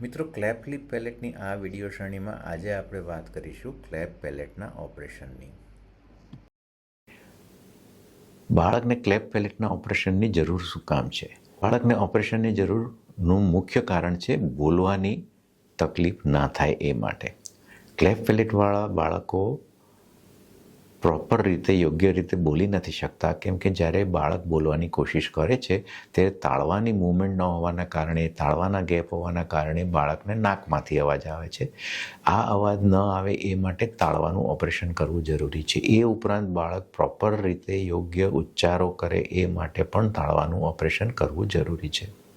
મિત્રો clap leap પેલેટની આ video શ્રેણીમાં આજે આપણે વાત કરીશું ક્લેપ પેલેટના ઓપરેશનની બાળકને ક્લેપ પેલેટના ઓપરેશનની જરૂર શું કામ છે? બાળકને ઓપરેશનની જરૂરનું મુખ્ય કારણ છે બોલવાની તકલીફ ના થાય એ માટે. ક્લેપ પેલેટવાળા બાળકો પ્રોપર રીતે યોગ્ય રીતે બોલી નથી શકતા. કેમ કે જ્યારે બાળક બોલવાની કોશિશ કરે છે, ત્યારે તાળવાની મૂવમેન્ટ ન હોવાના કારણે, તાળવાના ગેપ હોવાના કારણે બાળકને નાકમાંથી અવાજ આવે છે. આ અવાજ ન આવે એ માટે તાળવાનું ઓપરેશન કરવું જરૂરી છે. એ ઉપરાંત બાળક પ્રોપર રીતે યોગ્ય ઉચ્ચારો કરે એ માટે પણ તાળવાનું ઓપરેશન કરવું જરૂરી છે.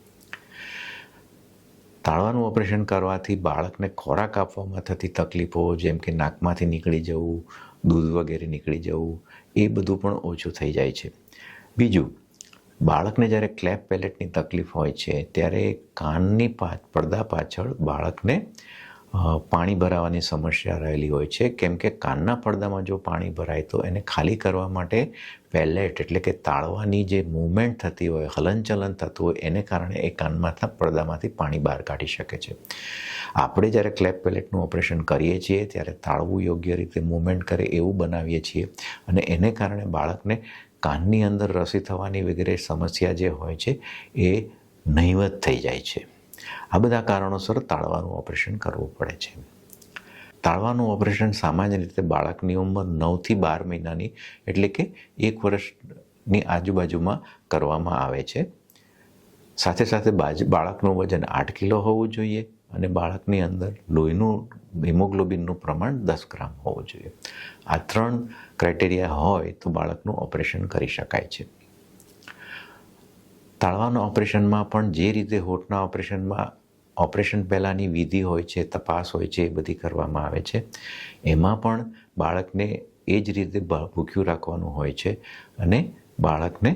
તાળવાનું ઓપરેશન કરવાથી બાળકને ખોરાક આપવામાં થતી તકલીફો, જેમ કે નાકમાંથી નીકળી જવું, દૂધ વગેરે નીકળી જવું, એ બધું પણ ઓછું થઈ જાય છે. બીજું, બાળકને જ્યારે ક્લેપ પેલેટની તકલીફ હોય છે, ત્યારે કાનની પડદા પાછળ બાળકને પાણી ભરાવાની સમસ્યા રહેલી હોય છે. કેમ કે કાનના પડદામાં જો પાણી ભરાય તો એને ખાલી કરવા માટે પેલેટ એટલે કે તાળવાની જે મૂવમેન્ટ થતી હોય, હલનચલન થતું હોય, એને કારણે એ કાનમાંથી, પડદામાંથી પાણી બહાર કાઢી શકે છે. આપણે જ્યારે ક્લેપ પેલેટનું ઓપરેશન કરીએ છીએ, ત્યારે તાળવું યોગ્ય રીતે મૂવમેન્ટ કરે એવું બનાવીએ છીએ અને એને કારણે બાળકને કાનની અંદર રસી થવાની વગેરે સમસ્યા જે હોય છે, એ નહીવત થઈ જાય છે. આ બધા કારણોસર તાળવાનું ઓપરેશન કરવું પડે છે. તાળવાનું ઓપરેશન સામાન્ય રીતે બાળકની ઉંમર નવથી બાર મહિનાની એટલે કે એક વર્ષની આજુબાજુમાં કરવામાં આવે છે. સાથે સાથે બાળકનું વજન આઠ કિલો હોવું જોઈએ અને બાળકની અંદર લોહીનું, હિમોગ્લોબિનનું પ્રમાણ દસ ગ્રામ હોવું જોઈએ. આ ત્રણ ક્રાઇટેરિયા હોય તો બાળકનું ઓપરેશન કરી શકાય છે. તાળવાના ઓપરેશનમાં પણ જે રીતે હોઠના ઓપરેશનમાં ઓપરેશન પહેલાંની વિધિ હોય છે, તપાસ હોય છે, એ બધી કરવામાં આવે છે. એમાં પણ બાળકને એ જ રીતે ભૂખ્યું રાખવાનું હોય છે અને બાળકને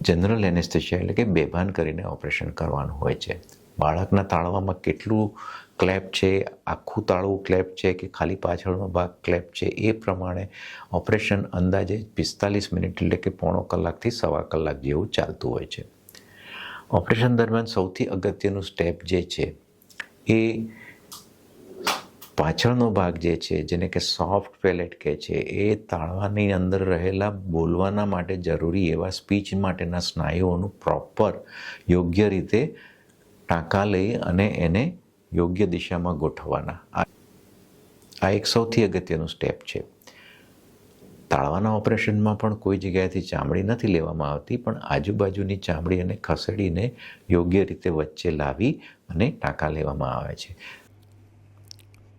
જનરલ એનેસ્થેશિયા એટલે કે બેભાન કરીને ઓપરેશન કરવાનું હોય છે. બાળકના તાળવામાં કેટલું ક્લેપ છે, આખું તાળવું ક્લેપ છે કે ખાલી પાછળનો ભાગ ક્લેપ છે, એ પ્રમાણે ઓપરેશન અંદાજે પિસ્તાલીસ મિનિટ એટલે કે પોણો કલાકથી સવા કલાક જેવું ચાલતું હોય છે. ઓપરેશન દરમિયાન સૌથી અગત્યનું સ્ટેપ જે છે, એ પાછળનો ભાગ જે છે, જેને કે સોફ્ટ પેલેટ કહે છે, એ તાળવાની અંદર રહેલા બોલવાના માટે જરૂરી એવા સ્પીચ માટેના સ્નાયુઓનું પ્રોપર યોગ્ય રીતે ટાંકા લઈ અને એને યોગ્ય દિશામાં ગોઠવવાના. આ એક સૌથી અગત્યનું સ્ટેપ છે. તાળવાના ઓપરેશનમાં પણ કોઈ જગ્યાએથી ચામડી નથી લેવામાં આવતી, પણ આજુબાજુની ચામડી અને ખસેડીને યોગ્ય રીતે વચ્ચે લાવી અને ટાંકા લેવામાં આવે છે.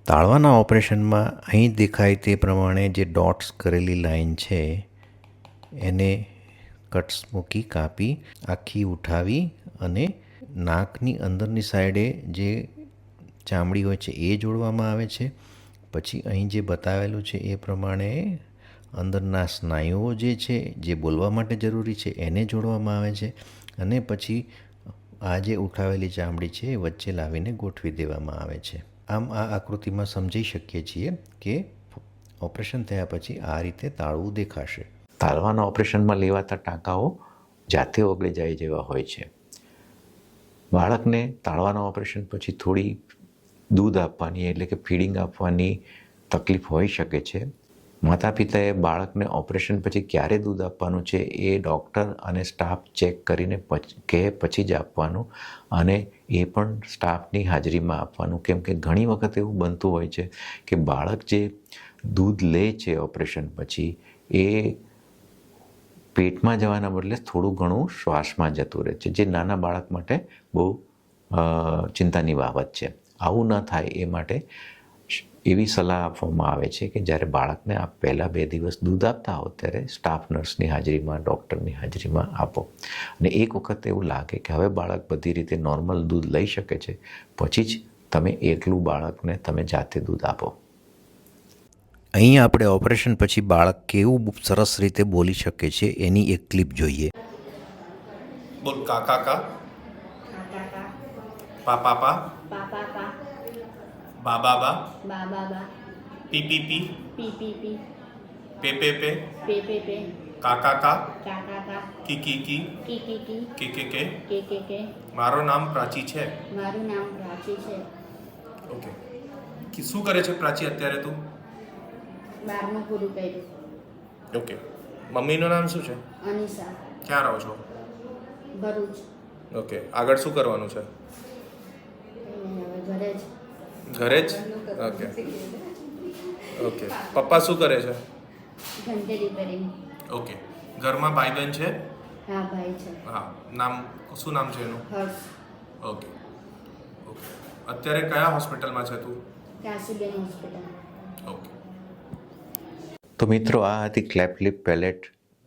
તાળવાના ઓપરેશનમાં અહીં દેખાય તે પ્રમાણે જે ડોટ્સ કરેલી લાઈન છે, એને કટ્સ મૂકી કાપી, આખી ઉઠાવી અને નાકની અંદરની સાઈડે જે ચામડી હોય છે એ જોડવામાં આવે છે. પછી અહીં જે બતાવેલું છે એ પ્રમાણે અંદરના સ્નાયુઓ જે છે, જે બોલવા માટે જરૂરી છે, એને જોડવામાં આવે છે અને પછી આ જે ઉઠાવેલી ચામડી છે એ વચ્ચે લાવીને ગોઠવી દેવામાં આવે છે. આમ આ આકૃતિમાં સમજી શકીએ છીએ કે ઓપરેશન થયા પછી આ રીતે તાળવું દેખાશે. તાળવાના ઓપરેશનમાં લેવાતા ટાંકાઓ જાતે ઓગળી જાય જેવા હોય છે. બાળકને તાળવાના ઓપરેશન પછી થોડી દૂધ આપવાની, એટલે કે ફીડિંગ આપવાની તકલીફ હોઈ શકે છે. માતા પિતાએ બાળકને ઓપરેશન પછી ક્યારે દૂધ આપવાનું છે એ ડૉક્ટર અને સ્ટાફ ચેક કરીને કહે પછી જ આપવાનું અને એ પણ સ્ટાફની હાજરીમાં આપવાનું. કેમ કે ઘણી વખત એવું બનતું હોય છે કે બાળક જે દૂધ લે છે ઓપરેશન પછી એ પેટમાં જવાના બદલે થોડું ઘણું શ્વાસમાં જતું રહે છે, જે નાના બાળક માટે બહુ ચિંતાની બાબત છે. આવું ન થાય એ માટે એવી સલાહ આપવામાં આવે છે કે જ્યારે બાળકને આપ પહેલાં બે દિવસ દૂધ આપતા હો, ત્યારે સ્ટાફ નર્સની હાજરીમાં, ડૉક્ટરની હાજરીમાં આપો. અને એક વખત એવું લાગે કે હવે બાળક બધી રીતે નોર્મલ દૂધ લઈ શકે છે, પછી જ તમે એકલું બાળકને તમે જાતે દૂધ આપો. અહીં આપણે ઓપરેશન પછી બાળક કેવું સરસ રીતે બોલી શકે છે એની એક ક્લિપ જોઈએ. બોલ કા કા કા? પા પા પા? પા પા પા બા બા બા? પી પી પી? પી પી પી? પે પે પે પે પે પે કાકા કા કા કા કી કી કી કી કી કી? કે કે કે? કે કે કે? મારું નામ પ્રાચી છે. મારું નામ પ્રાચી છે. ઓકે. કે શું કરે છે પ્રાચી અત્યારે તું? બારમું પૂરું કર્યું. ઓકે મમ્મીનું નામ શું છે? અનિશા. ક્યાં રહો છો? ભરૂચ. ઓકે આગળ શું કરવાનું છે? ઘરે જ. ઘરે જ? ઓકે ઓકે પપ્પા શું કરે છે? ઘંટે રિપેરિંગ. ઓકે ઘરમાં ભાઈ બહેન છે? હા ભાઈ છે. હા. નામ શું નામ છે એનું? હર્ષ. ઓકે ઓકે અત્યારે કયા હોસ્પિટલમાં છે તું? કાશીબેન હોસ્પિટલ. ઓકે તો મિત્રો, આ હતી ક્લેપલિપ પેલેટ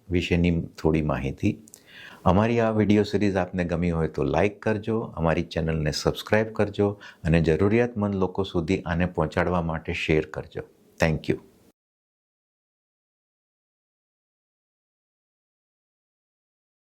વિશેની થોડી માહિતી. અમારી આ વીડિયો સિરીઝ આપને ગમી હોય તો લાઈક કરજો, અમારી ચેનલને સબસ્ક્રાઈબ કરજો અને જરૂરિયાતમંદ લોકો સુધી આને પહોંચાડવા માટે શેર કરજો. Thank you